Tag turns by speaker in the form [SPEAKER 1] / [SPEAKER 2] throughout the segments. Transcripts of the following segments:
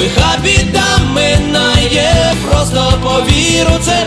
[SPEAKER 1] лиха біда минає, просто повіру це.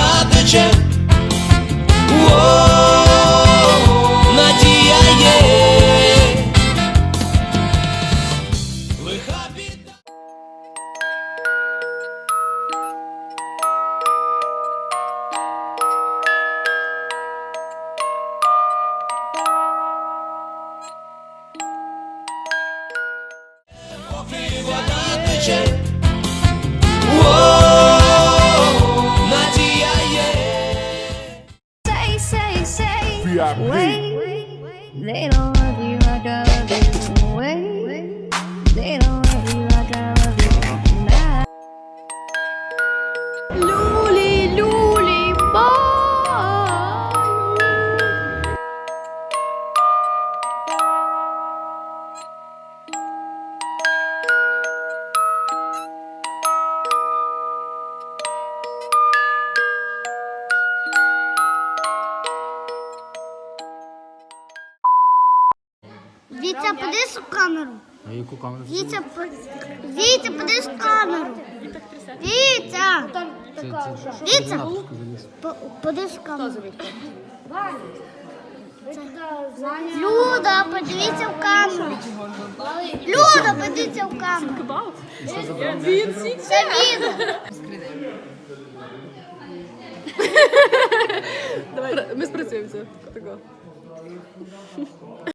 [SPEAKER 2] they don't love you
[SPEAKER 3] Вітя, подивись у камеру.
[SPEAKER 4] А яку камеру?
[SPEAKER 3] Вітя, по- Вітя, подивись у камеру. Вітя,
[SPEAKER 4] Це, це?
[SPEAKER 3] Вітя,
[SPEAKER 4] Куди заліз?
[SPEAKER 3] по- подивись у камеру. Люда, подивіться в камеру. Люда, подивіться в камеру. Це відео.
[SPEAKER 5] Давай, ми спрацюємося. Такого.